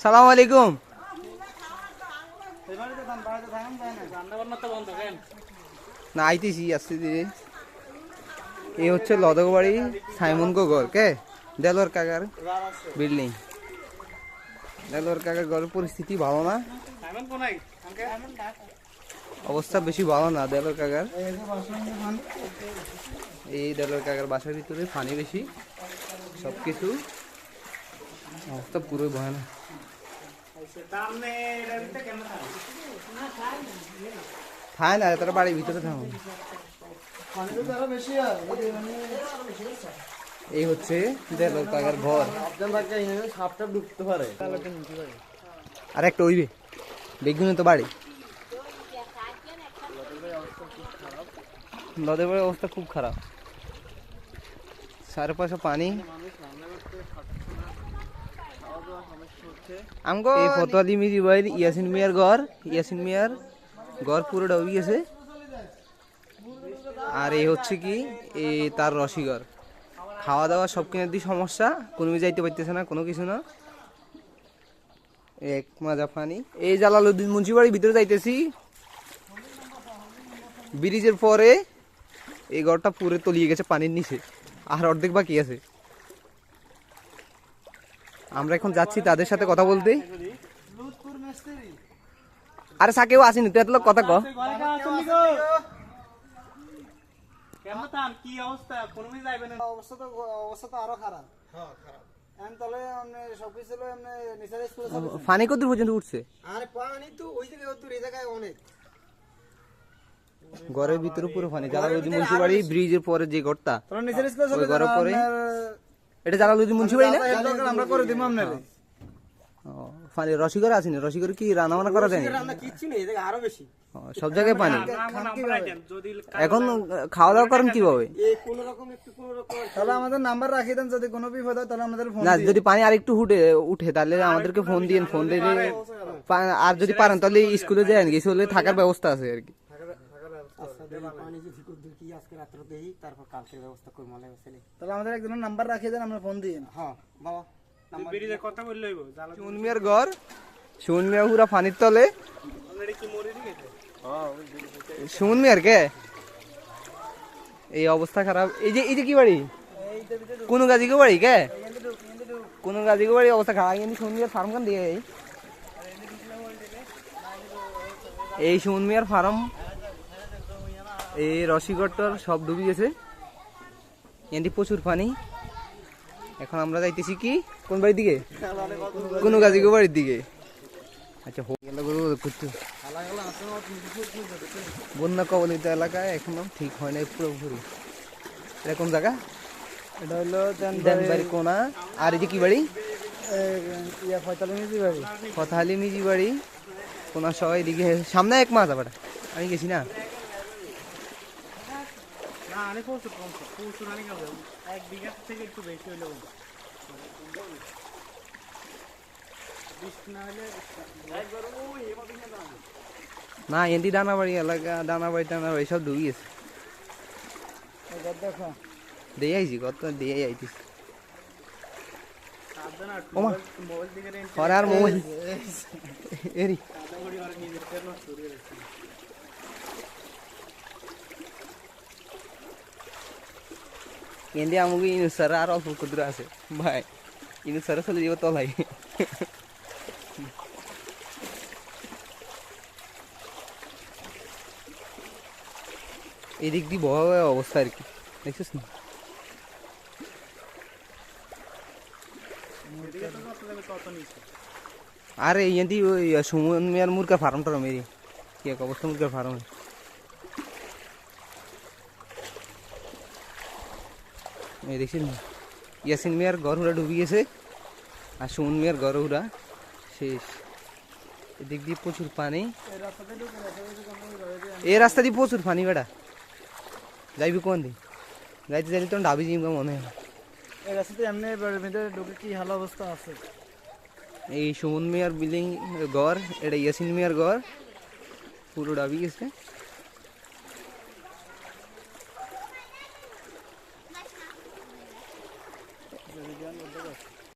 সালাম আলাইকুম। না, আইতেছি আসতে ধীরে এই হচ্ছে লদকবাড়ি সাইমন গোগর, কে? দেলোর কাকার বিল্ডিং দেলোর কাকার ঘরের পরিস্থিতি ভালো না? অবস্থা বেশি ভালো না দেলোর কাকার? এই দেলোর কাকার বাসার ভিতরে পানি বেশি সব কিছু অবস্থা পুরো ভয়ানক। থায় না তারা বাড়ির ভিতরে থাকুন। এই হচ্ছে দেলোর কাকার ঘর। সাপটা ঢুকতে পারে। আর একটা ওইবে বেগুনে তো বাড়ি। নদের বাড়ির অবস্থা খুব খারাপ। চারপাশে পানি। আমগো এই ফতোয়ালি মিজি বাইর ইয়াসিন মিয়ার ঘর, ইয়াসিন মিয়ার ঘর পুরো ডুবে গেছে। আর এই হচ্ছে কি এই তার রসিঘর খাওয়া দাওয়া সব কিনে সমস্যা, কোনো যাইতে পারতেছে না, কোনো কিছু না। এক মাজা পানি। এই জালালুদ্দিন মুন্সিবাড়ির ভিতরে যাইতেছি। ব্রিজের পরে এই ঘরটা পুরো তলিয়ে গেছে পানির নিচে। আর অর্ধেক বাকি আছে। আমরা এখন যাচ্ছি তাদের সাথে কথা বলতে। আরে সাকেও আসেনি, তুই এত লোক কথা ক। ফানি কত ওই ঘরের ভিতরে পুরো পানি জালালুদ্দিন মুন্সিবাড়ি ব্রিজের পরে যে ঘরটা, ওই ঘরের পরে এটা জালালুদ্দিন মুন্সিবাড়ি না? আমরা করে দিব আপনার ও, পানি রসিকর আসেনি রসিকর কি রান্না বান্না করা যায়নি? রান্না কিচ্ছু নেই এই আরও বেশি। সব জায়গায় পানি? যদি এখন খাওয়া দাওয়া করেন কীভাবে? এই কোন রকম একটু কোন রকম তাহলে আমাদের নাম্বার রাখিয়ে দেন যদি কোনো বিপদ হয় তাহলে আমাদের ফোন না যদি পানি আর একটু উঠে উঠে তাহলে আমাদেরকে ফোন দিন। ফোন দিলে পা- আর যদি পারেন তাহলে স্কুলে যান কিছু হলে থাকার ব্যবস্থা আছে আর কি। কি আজকে রাত্রে দেই তারপর কালকে ব্যবস্থা করব মলে বসলে তাহলে আমাদের একজনের নাম্বার রাখিয়ে দেন আমরা ফোন দিই হ্যাঁ বাবা ব্রিজে কথা বললে হইব জ্বালা ঘর পুরা পানির তলে। অলরেডি কি মরে মিয়ার কে? এই অবস্থা খারাপ। এই যে এই যে কি বাড়ি? কোন গাজি গো বাড়ি কে? কোন গাজি গো বাড়ি অবস্থা খারাপ। কিন্তু সুমন মিয়ার ফার্ম কান দিয়ে এই। এই সুমন ফার্ম এই রসিগড়টার সব ডুবে গেছে। এখানে প্রচুর পানি এখন আমরা যাইতেছি কি? কোন বাড়ির দিকে? কোন গাজি গো বাড়ির দিকে। আচ্ছা গেল করতে বন্যা কবলিত এলাকায় এখনও ঠিক হয় নাই পুরোপুরি। এরকম জায়গা? এটা হলো দেনবাড়ি কোনা। আর এই যে কি বাড়ি? কথালি মিজি বাড়ি। কোনা সবাই এদিকে সামনে এক মাছ আবার। আমি গেছি না। না আনে প্রচুর কম প্রচুর গেল এক বিঘা থেকে একটু বেশি বৃষ্টি না এন্টি দানাবাড়ি এলাকা দানাবাড়ি টানাবাড়ি সব ডুবি গেছে। দেখো। দিয়ে আইছি কত দিয়ে আইতিস মোবাইল এরি। কাদাগুড়ি আর নিজের তেল নষ্ট করে রেখেছে এন্ডি আমাকে ইনুসার আর অল্প ক্ষুদ্র আছে ভাই ইনুসারে চলে যাব তলাই এদিক দিয়ে ভয়াবহ অবস্থা আর কি দেখছিস না এদিকে তো কত যাবে কত নিচে আরে ইয়ান্তি ওই সুমন মিয়ার মুরগা ফার্ম টার্ম এরি কি এক অবস্থা মুরগার ফার্ম এই দেখছিস না ইয়াসিন মিয়ার ঘর হুরা ডুবে গেছে আর সুমন মিয়ার হুরা শেষ। এদিক দিয়ে প্রচুর পানি। এই রাস্তা দিয়ে প্রচুর পানি বেড়া যাইবি কোন দিন? যাইতে যাইতে তো ডাবি জিম মনে হয়। এই রাস্তাতে এমনি ভিতরে ঢুকে কি হাল অবস্থা আছে? এই সুমন মিয়ার বিল্ডিং ঘর এটা ইয়াসিন মিয়ার ঘর পুরো ডাবি গেছে।